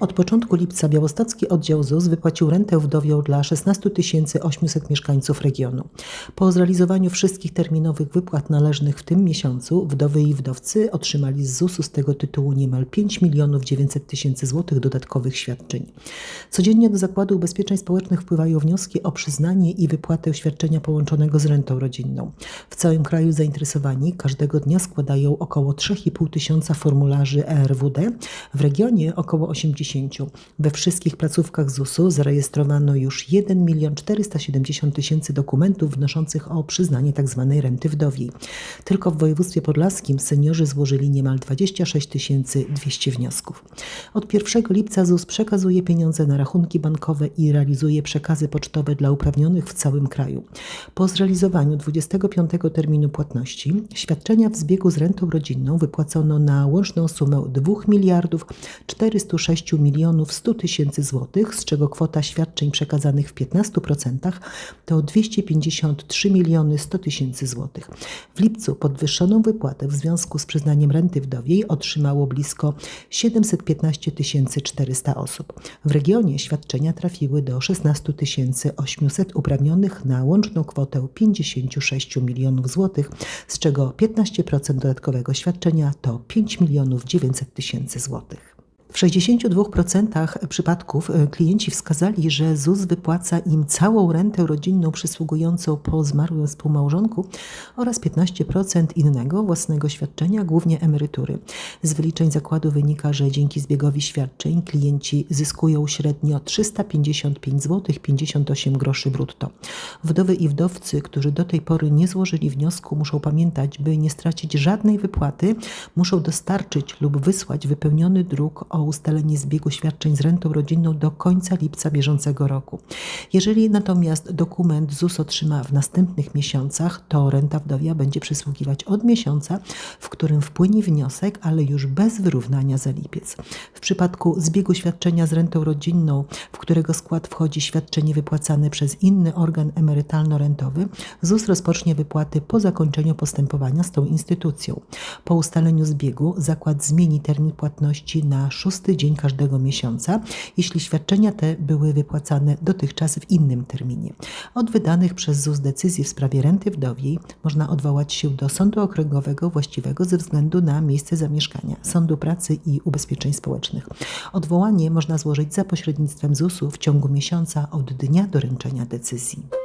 Od początku lipca białostocki oddział ZUS wypłacił rentę wdowią dla 16 800 mieszkańców regionu. Po zrealizowaniu wszystkich terminowych wypłat należnych w tym miesiącu wdowy i wdowcy otrzymali z ZUS-u z tego tytułu niemal 5 milionów 900 tysięcy złotych dodatkowych świadczeń. Codziennie do Zakładu Ubezpieczeń Społecznych wpływają wnioski o przyznanie i wypłatę świadczenia połączonego z rentą rodzinną. W całym kraju zainteresowani każdego dnia składają około 3,5 tysiąca formularzy ERWD, w regionie około 80. We wszystkich placówkach ZUS-u zarejestrowano już 1 milion 470 tysięcy dokumentów wnoszących o przyznanie tzw. renty wdowiej. Tylko w województwie podlaskim seniorzy złożyli niemal 26 200 wniosków. Od 1 lipca ZUS przekazuje pieniądze na rachunki bankowe i realizuje przekazy pocztowe dla uprawnionych w całym kraju. Po zrealizowaniu 25 terminu płatności świadczenia w zbiegu z rentą rodzinną wypłacono na łączną sumę 2 miliardów 406 milionów 100 tysięcy złotych, z czego kwota świadczeń przekazanych w 15% to 253 miliony 100 tysięcy złotych. W lipcu podwyższoną wypłatę w związku z przyznaniem renty wdowiej otrzymało blisko 715 400 osób. W regionie świadczenia trafiły do 16 800 uprawnionych na łączną kwotę 56 milionów złotych, z czego 15% dodatkowego świadczenia to 5 milionów 900 tysięcy złotych. W 62% przypadków e, klienci wskazali, że ZUS wypłaca im całą rentę rodzinną przysługującą po zmarłym współmałżonku oraz 15% innego własnego świadczenia, głównie emerytury. Z wyliczeń zakładu wynika, że dzięki zbiegowi świadczeń klienci zyskują średnio 355 zł 58 groszy brutto. Wdowy i wdowcy, którzy do tej pory nie złożyli wniosku, muszą pamiętać, by nie stracić żadnej wypłaty, muszą dostarczyć lub wysłać wypełniony druk o ustalenie zbiegu świadczeń z rentą rodzinną do końca lipca bieżącego roku. Jeżeli natomiast dokument ZUS otrzyma w następnych miesiącach, to renta wdowia będzie przysługiwać od miesiąca, w którym wpłynie wniosek, ale już bez wyrównania za lipiec. W przypadku zbiegu świadczenia z rentą rodzinną, w którego skład wchodzi świadczenie wypłacane przez inny organ emerytalno-rentowy, ZUS rozpocznie wypłaty po zakończeniu postępowania z tą instytucją. Po ustaleniu zbiegu zakład zmieni termin płatności na 6 szósty dzień każdego miesiąca, jeśli świadczenia te były wypłacane dotychczas w innym terminie. Od wydanych przez ZUS decyzji w sprawie renty wdowiej można odwołać się do Sądu Okręgowego właściwego ze względu na miejsce zamieszkania, Sądu Pracy i Ubezpieczeń Społecznych. Odwołanie można złożyć za pośrednictwem ZUS-u w ciągu miesiąca od dnia doręczenia decyzji.